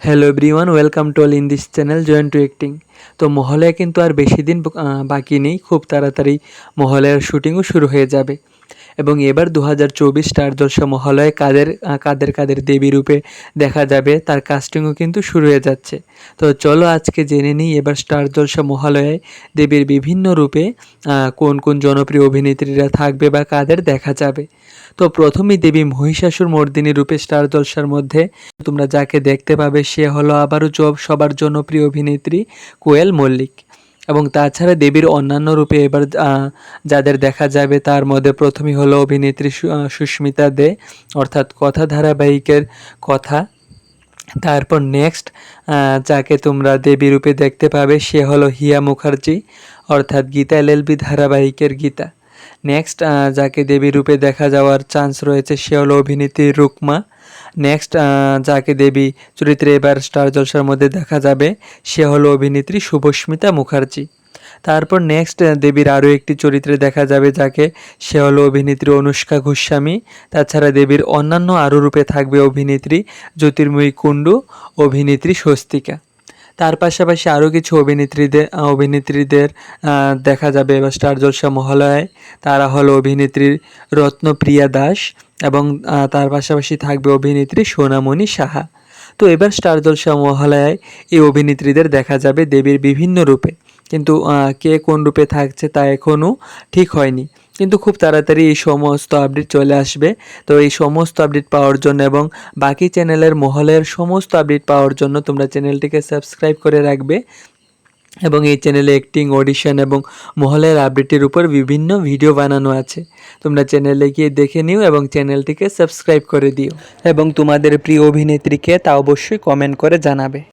Hello everyone welcome to all in this channel join to acting তো মহলায় কিন্তু আর বেশি দিন বাকি নেই, খুব তাড়াতাড়ি মহলের শুটিংও শুরু হয়ে যাবে। এবং এবার দু হাজার চব্বিশ স্টার মহালয়ে কাদের কাদের কাদের দেবী রূপে দেখা যাবে, তার কাস্টিংও কিন্তু শুরু হয়ে যাচ্ছে। তো চলো আজকে জেনে নিই এবার স্টার মহালয়ে দেবীর বিভিন্ন রূপে কোন কোন জনপ্রিয় অভিনেত্রীরা থাকবে বা কাদের দেখা যাবে। তো প্রথমেই দেবী মহিষাসুর মর্দিনী রূপে স্টার মধ্যে তোমরা যাকে দেখতে পাবে সে হলো আবারও জব সবার জনপ্রিয় অভিনেত্রী কোয়েল মল্লিক। এবং তাছাড়া দেবীর অন্যান্য রূপে এবার যাদের দেখা যাবে তার মধ্যে প্রথমেই হলো অভিনেত্রী সুস্মিতা দে, অর্থাৎ কথা ধারাবাহিকের কথা। তারপর নেক্সট যাকে তোমরা দেবী রূপে দেখতে পাবে সে হলো হিয়া মুখার্জি, অর্থাৎ গীতা এলএলবি ধারাবাহিকের গীতা। নেক্সট যাকে দেবী রূপে দেখা যাওয়ার চান্স রয়েছে সে হলো অভিনেত্রী রুকমা। নেক্সট যাকে দেবী চরিত্রে এবার স্টার জলসার মধ্যে দেখা যাবে, সে হলো অভিনেত্রী শুভস্মিতা মুখার্জি। তারপর নেক্সট দেবীর আরও একটি চরিত্রে দেখা যাবে যাকে, সে হলো অভিনেত্রী অনুষ্কা গোস্বামী তাছাড়া দেবীর অন্যান্য আরও রূপে থাকবে অভিনেত্রী জ্যোতির্ময়ী কুণ্ডু, অভিনেত্রী স্বস্তিকা। তার পাশাপাশি আরও কিছু অভিনেত্রীদের অভিনেত্রীদের দেখা যাবে এবার স্টার জলসা মহালয়ায় তারা হলো অভিনেত্রী রত্নপ্রিয়া দাস এবং তার পাশাপাশি থাকবে অভিনেত্রী সোনামণি সাহা। তো এবার স্টার জলসা মহালয়ায় এই অভিনেত্রীদের দেখা যাবে দেবীর বিভিন্ন রূপে। কিন্তু কে কোন রূপে থাকছে তা এখনও ঠিক হয়নি। কিন্তু খুব তাড়াতাড়ি এই সমস্ত আপডেট চলে আসবে। তো এই সমস্ত আপডেট পাওয়ার জন্য এবং বাকি চ্যানেলের মহলের সমস্ত আপডেট পাওয়ার জন্য তোমরা চ্যানেলটিকে সাবস্ক্রাইব করে রাখবে এবং এই চ্যানেলে অ্যাক্টিং অডিশন এবং মহলের আপডেটের উপর বিভিন্ন ভিডিও বানানো আছে। তোমরা চ্যানেলে গিয়ে দেখে নিও এবং চ্যানেলটিকে সাবস্ক্রাইব করে দিও। এবং তোমাদের প্রিয় অভিনেত্রীকে তা অবশ্যই কমেন্ট করে জানাবে।